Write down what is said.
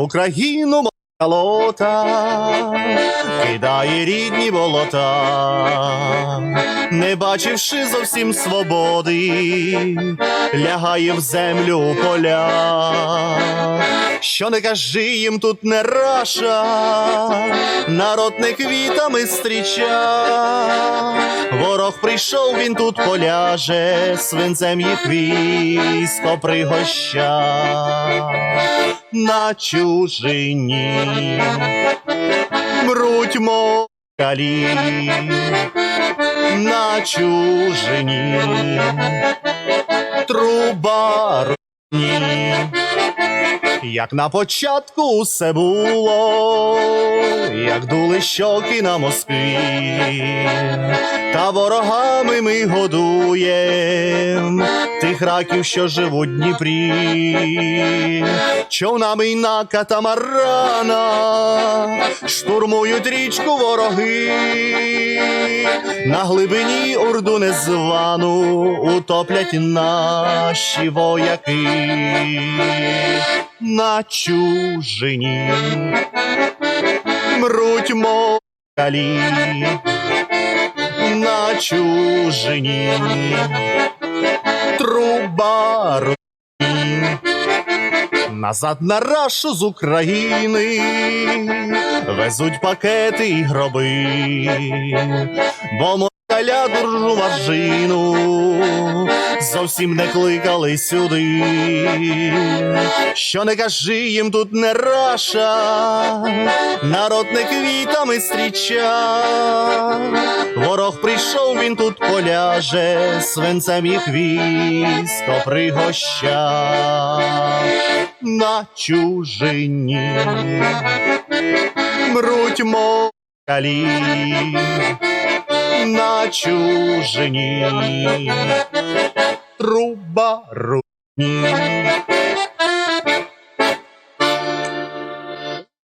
Україну молота, кидає рідні болота, не бачивши зовсім свободи, лягає в землю у поля. Що не кажи їм тут не раша, народ не квітами стріча. Ворог прийшов, він тут поляже, свинцем їх військо пригоща на чужині. Мруть мокалі на чужині. Труба руйні. Як на початку все було, як дули щоки на Москві, та ворогами ми годуєм тих раків, що живуть в Дніпрі, човнами й на катамаранах штурмують річку вороги, на глибині урду незвану утоплять наші вояки. На чужині мруть мокалі на чужині. Труба руйні. Назад на рашу з України. Везуть пакети і гроби, бо москаля дуржу машину зовсім не кликали сюди. Що не кажи їм тут не раша, народ не квітами стріча. Ворог прийшов, він тут поляже, свинцем їх військо пригоща на чужині. Мруть мокалі на чужині. Труба руйні.